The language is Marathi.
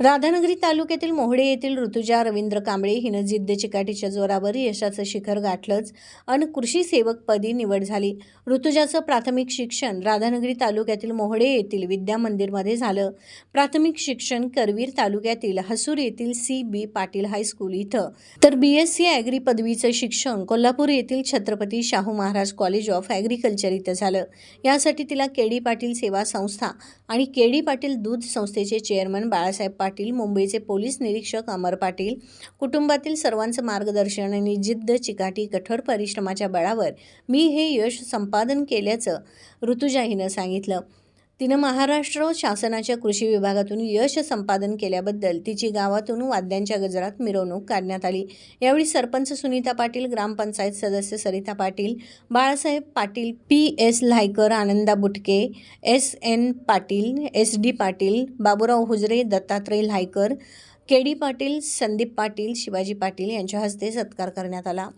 राधानगरी तालुक्यातील मोहडे येथील ऋतुजा रवींद्र कांबळे हिनं जिद्द चिकाटीच्या जोरावर यशाचं शिखर गाठलंच आणि कृषी सेवकपदी निवड झाली. ऋतुजाचं प्राथमिक शिक्षण राधानगरी तालुक्यातील मोहडे येथील विद्या मंदिरमध्ये झालं. प्राथमिक शिक्षण करवीर तालुक्यातील हसूर येथील सी बी पाटील हायस्कूल इथं. तर बी एस सी ॲग्री पदवीचं शिक्षण कोल्हापूर येथील Chhatrapati Shahu Maharaj college of agriculture इथं झालं. यासाठी तिला के डी पाटील सेवा संस्था आणि के डी पाटील दूध संस्थेचे चेअरमन बाळासाहेब पाटील मुंबईचे पोलीस निरीक्षक अमर पाटील कुटुंबातील सर्वांचं मार्गदर्शन आणि जिद्द चिकाटी कठोर परिश्रमाच्या बळावर मी हे यश संपादन केल्याचं ऋतुजा हिनं सांगितलं. तिनं महाराष्ट्र शासनाच्या कृषी विभागातून यश संपादन केल्याबद्दल तिची गावातून वाद्यांच्या गजरात मिरवणूक काढण्यात आली. यावेळी सरपंच सुनीता पाटील ग्रामपंचायत सदस्य Sarita Patil Balasaheb Patil P S Laykar Ananda Butke S N Patil S D Patil Baburao Hujare Dattatray Laykar K D Patil Sandeep Patil Shivaji Patil यांच्या हस्ते सत्कार करण्यात आला.